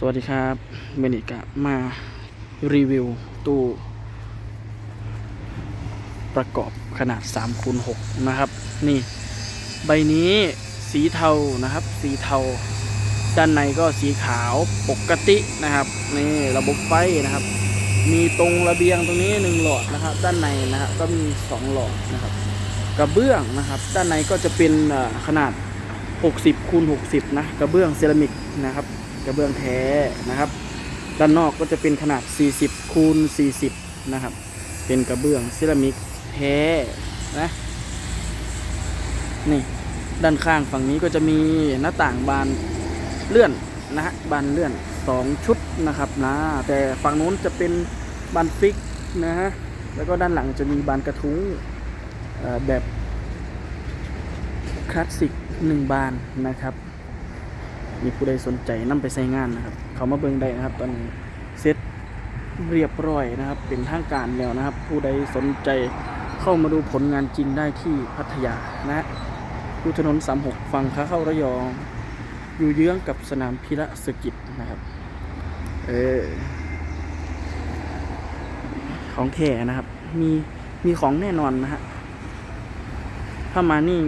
สวัสดีครับเมนิกะมารีวิวตู้ ประกอบขนาด3คูณ6นะครับ นี่ใบนี้สีเทานะครับ สีเทา ด้านในก็สีขาวปกตินะครับ นี่ระบบไฟนะครับ มีตรงระเบียงตรงนี้หนึ่งหลอดนะครับ ด้านในนะครับก็มีสองหลอดนะครับ กระเบื้องนะครับ ด้านในก็จะเป็นขนาด 60คูณ60นะกระเบื้องเซรามิกนะครับ กระเบื้องแท้นะครับ ด้านนอกก็จะเป็นขนาด 40คูณ40 นะครับ เป็นกระเบื้องเซรามิกแท้นะนี่ด้านข้างฝั่งนี้ก็จะมีหน้าต่างบานเลื่อนนะฮะบานเลื่อน 2 ชุดนะครับนะแต่ฝั่งนู้นจะเป็นบานฟิกนะฮะแล้วก็ด้านหลังจะมีบานกระทุ้งแบบคลาสสิกหนึ่งบานนะครับ มีผู้ใดสนใจนำไปใช้งานนะครับ เขามาเบิ่งได้นะครับ ตอนนี้เซ็ตเรียบร้อยนะครับ เป็นทางการแล้วนะครับ ผู้ใดสนใจเข้ามาดูผลงานจริงได้ที่พัทยานะฮะอยู่ถนน 36 ฝั่งขาเข้าระยอง อยู่เยื้องกับสนามพิระสกิจนะครับ เออของแท้นะครับ มีมีของแน่นอนนะฮะถ้ามานี่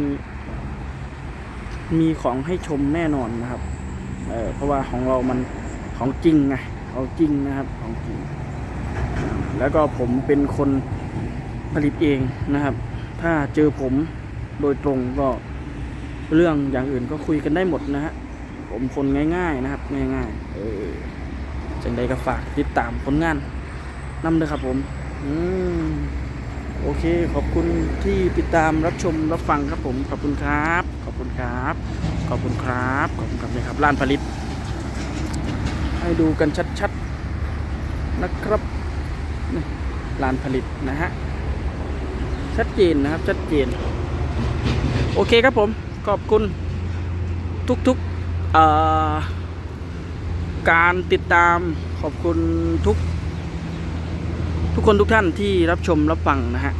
มีของให้ชมแน่นอนนะครับ เออเพราะว่าของเรามันของจริงไงของจริงนะครับของจริง แล้วก็ผมเป็นคนผลิตเองนะครับ ถ้าเจอผมโดยตรงก็เรื่องอย่างอื่นก็คุยกันได้หมดนะฮะผมคนง่าย ๆนะครับ ง่ายๆ เออจังใดก็ฝากติดตามผลงานนำเลยครับผม อืม โอเค ขอบคุณที่ติดตามรับชมรับฟังครับผม ขอบคุณครับ ขอบคุณครับ ขอบคุณครับ ขอบคุณครับนี่ครับร้านผลิต ให้ดูกันชัดๆนะครับร้านผลิตนะฮะ ชัดเจนนะครับ ชัดเจน โอเคครับผม ขอบคุณทุกๆการติดตาม ขอบคุณทุก ทุกคนทุกท่านที่รับชมรับฟังนะฮะ